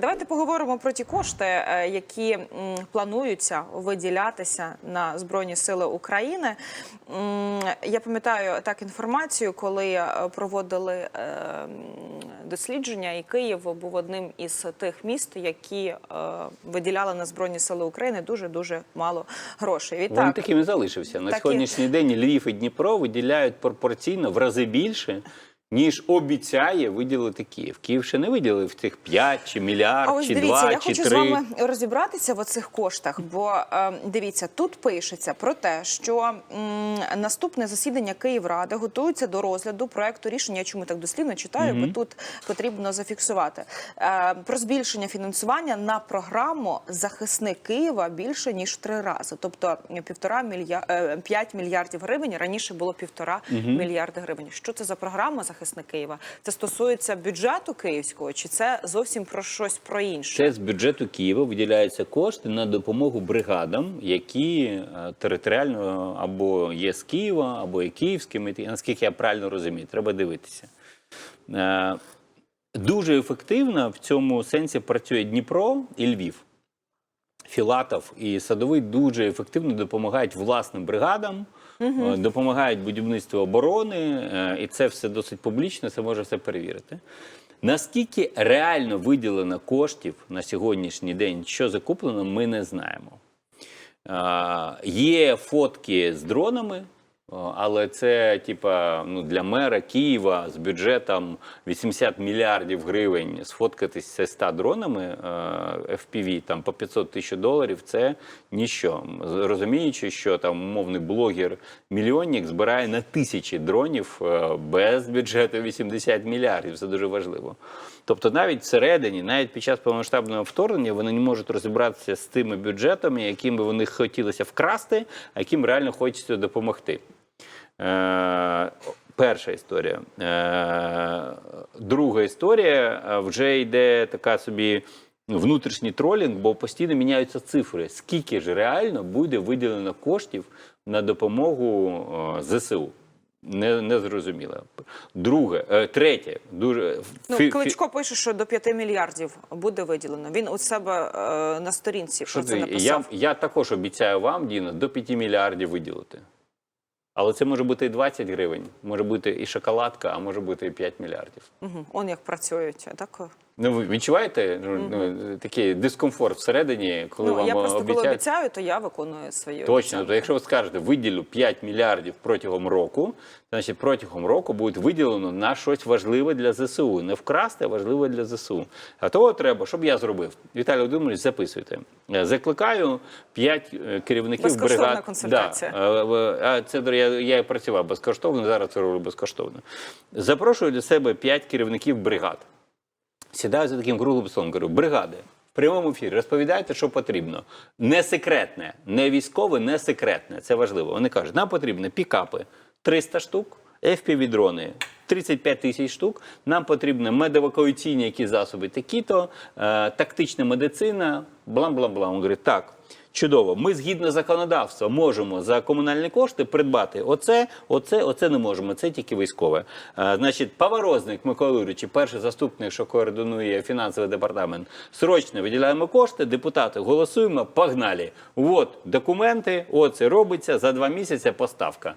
Давайте поговоримо про ті кошти, е, які плануються виділятися на збройні сили України. Я пам'ятаю так інформацію, коли е, проводили е, дослідження, і Київ був одним із тих міст, які виділяли на збройні сили України дуже дуже мало грошей. Він Відтак, таким і залишився. На Так і- сьогоднішній день Львів і Дніпро виділяють пропорційно в рази більше, ніж обіцяє виділити Київ. Київ ще не виділив цих 5 чи мільярд, А ось чи дивіться, 2, я чи хочу 3. з вами розібратися в оцих коштах, бо е, дивіться, тут пишеться про те, що м, наступне засідання Київради готується до розгляду проекту рішення. Я чому так дослівно читаю, бо тут потрібно зафіксувати е, про збільшення фінансування на програму захисник Києва більше ніж в три рази, тобто півтора мілья... 5 мільярдів гривень. Раніше було півтора мільярди гривень. Що це за програма захисник Києва? Це стосується бюджету київського, чи це зовсім про щось про інше? Це з бюджету Києва виділяються кошти на допомогу бригадам, які е, територіально або є з Києва, або є київськими. Наскільки я правильно розумію, треба дивитися. Е, Дуже ефективно в цьому сенсі працює Дніпро і Львів. Філатов і Садовий дуже ефективно допомагають власним бригадам, е, допомагають будівництву оборони, е, і це все досить публічно, це може все перевірити. Наскільки реально виділено коштів на сьогоднішній день, що закуплено, ми не знаємо. Е, Є фотки з дронами, але це типа ну для мера Києва з бюджетом 80 мільярдів гривень сфоткатися з 100 дронами е, FPV там по 500 тисяч доларів. Це ніщо. Розуміючи, що там умовний блогер мільйонник збирає на тисячі дронів е, без бюджету 80 мільярдів. Це дуже важливо. Тобто, навіть всередині, навіть під час повномасштабного вторгнення, вони не можуть розібратися з тими бюджетами, якими вони хотілося вкрасти, а яким реально хочеться допомогти. Е, перша історія. Е, друга історія е, вже йде така собі внутрішній тролінг, бо постійно міняються цифри. Скільки ж реально буде виділено коштів на допомогу ЗСУ? Не, не зрозуміло. Друге, третє, дуже Ну, фі- Кличко пише, що до 5 мільярдів буде виділено. Він у себе е, на сторінці Що про це написав. Я, я також обіцяю вам, Діно, до 5 мільярдів виділити. Але це може бути і 20 гривень, може бути і шоколадка, а може бути і 5 мільярдів. Угу. Он як працюють. Так? Ну, ви відчуваєте ну, ну, такий дискомфорт всередині, коли ну, вам я просто коли обіцяю, то я виконую свої Точно, то якщо ви скажете, виділю 5 мільярдів протягом року, значить протягом року буде виділено на щось важливе для ЗСУ. Не вкрасти, а важливе для ЗСУ. А того треба, щоб я зробив. Віталій Володимирович, записуйте. Е, Закликаю 5 керівників Безкоштовна бригад. консультація. Да, е, а це я, я і працював безкоштовно, зараз це роблю безкоштовно. Запрошую до себе 5 керівників бригад. Сідаю за таким круглим столом, кажу, бригади. В прямому ефірі розповідайте, що потрібно. Не секретне, не військове, не секретне. Це важливо. Вони кажуть, нам потрібні пікапи 300 штук, FPV-дрони 35 тисяч штук. Нам потрібні медевакуаційні які засоби, такі-то, е, тактична медицина, бла бла бла. Він говорить, так. Чудово, ми згідно законодавства можемо за комунальні кошти придбати оце, оце, оце не можемо. Це тільки військове. А, значить, Паворозник Микола Юрійович, перший заступник, що координує фінансовий департамент. Срочно виділяємо кошти, депутати голосуємо, погнали. От документи, оце робиться за два місяці. Поставка.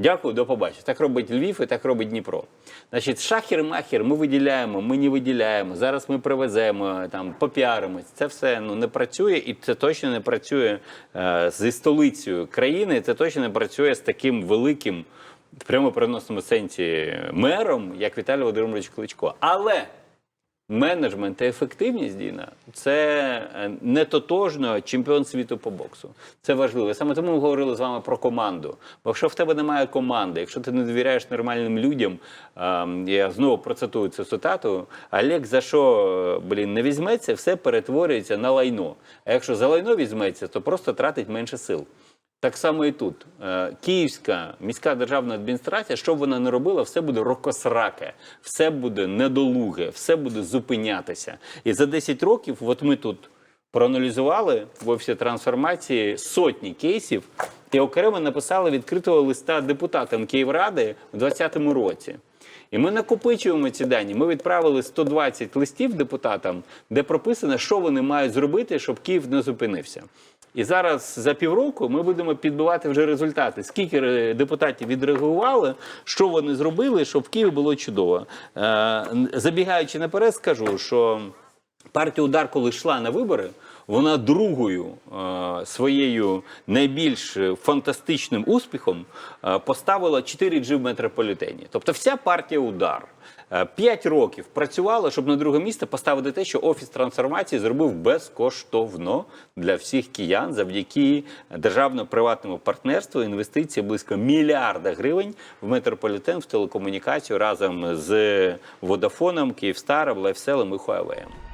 Дякую, до побачення. Так робить Львів і так робить Дніпро. Значить, шахер-махер ми виділяємо, ми не виділяємо. Зараз ми привеземо, там попіаримось. Це все ну не працює, і це точно не працює е, зі столицею країни. Це точно не працює з таким великим в прямо переносному сенсі мером, як Віталій Володимирович Кличко. Але менеджмент та ефективність Діна це е, не тотожно чемпіон світу по боксу. Це важливо. Саме тому ми говорили з вами про команду. Бо якщо в тебе немає команди, якщо ти не довіряєш нормальним людям, ем, я знову процитую цю цитату: Олег за що е, блін не візьметься, все перетворюється на лайно. А якщо за лайно візьметься, то просто тратить менше сил. Так само і тут. Е, Київська міська державна адміністрація, що б вона не робила, все буде рокосраке, все буде недолуге, все буде зупинятися. І за 10 років, от ми тут проаналізували в офісі трансформації сотні кейсів і окремо написали відкритого листа депутатам Київради у 2020 році. І ми накопичуємо ці дані. Ми відправили 120 листів депутатам, де прописано, що вони мають зробити, щоб Київ не зупинився. І зараз за півроку ми будемо підбивати вже результати. Скільки е, депутатів відреагували, що вони зробили, щоб в Києві було чудово. Е, Забігаючи наперед, скажу, що партія удар, коли йшла на вибори, вона другою е, своєю найбільш фантастичним успіхом е, поставила 4G в метрополітені. Тобто вся партія удар. е, П'ять років працювала, щоб на друге місце поставити те, що офіс трансформації зробив безкоштовно для всіх киян завдяки державно-приватному партнерству. Інвестиції близько мільярда гривень в метрополітен в телекомунікацію разом з Водафоном, Київстаром, Лайфселем і Huawei.